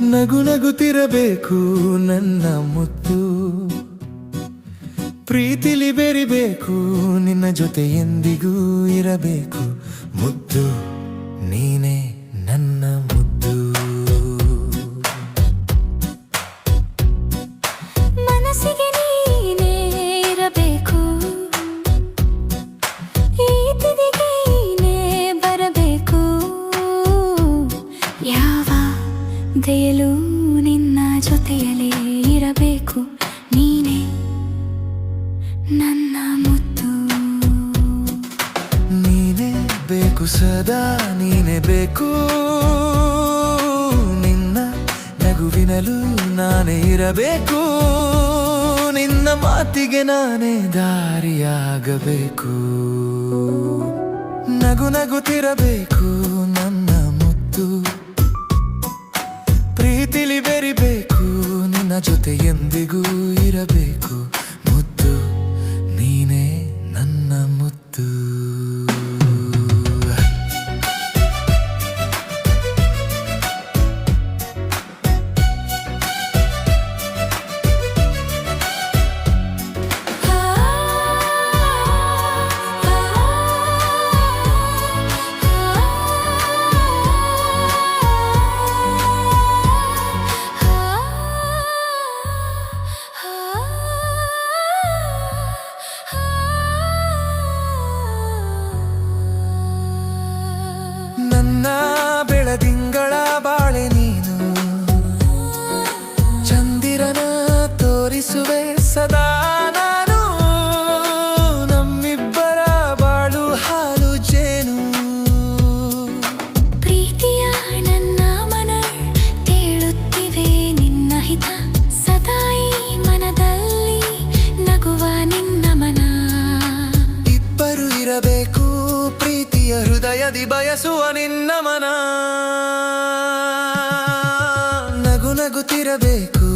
ನಗು ನಗುತ್ತಿರಬೇಕು ನನ್ನ ಮುತ್ತು. ಪ್ರೀತಿಲಿ ಬೆರಿಬೇಕು ನಿನ್ನ ಜೊತೆ ಎಂದಿಗೂ ಇರಬೇಕು. ಮುದ್ದು ನೀನೇ. ದಯಲು ನಿನ್ನ ಜೊತೆಯಲ್ಲೇ ಇರಬೇಕು. ನೀನೇ ನನ್ನ ಮುತ್ತು. ನೀನೇ ಬೇಕು ಸದಾ, ನೀನೇ ಬೇಕು. ನಿನ್ನ ನಗುವಿನಲು ನಾನೇ ಇರಬೇಕು. ನಿನ್ನ ಮಾತಿಗೆ ನಾನೇ ದಾರಿಯಾಗಬೇಕು. ನಗು ನಗುತ್ತಿರಬೇಕು ನನ್ನ ಮುತ್ತು. ಜೊತೆ ಎಂದಿಗೂ ಇರಬೇಕು. ಹೃದಯದಿ ಬಯಸುವ ನಿನ್ನ ಮನ. ನಗು ನಗುತ್ತಿರಬೇಕು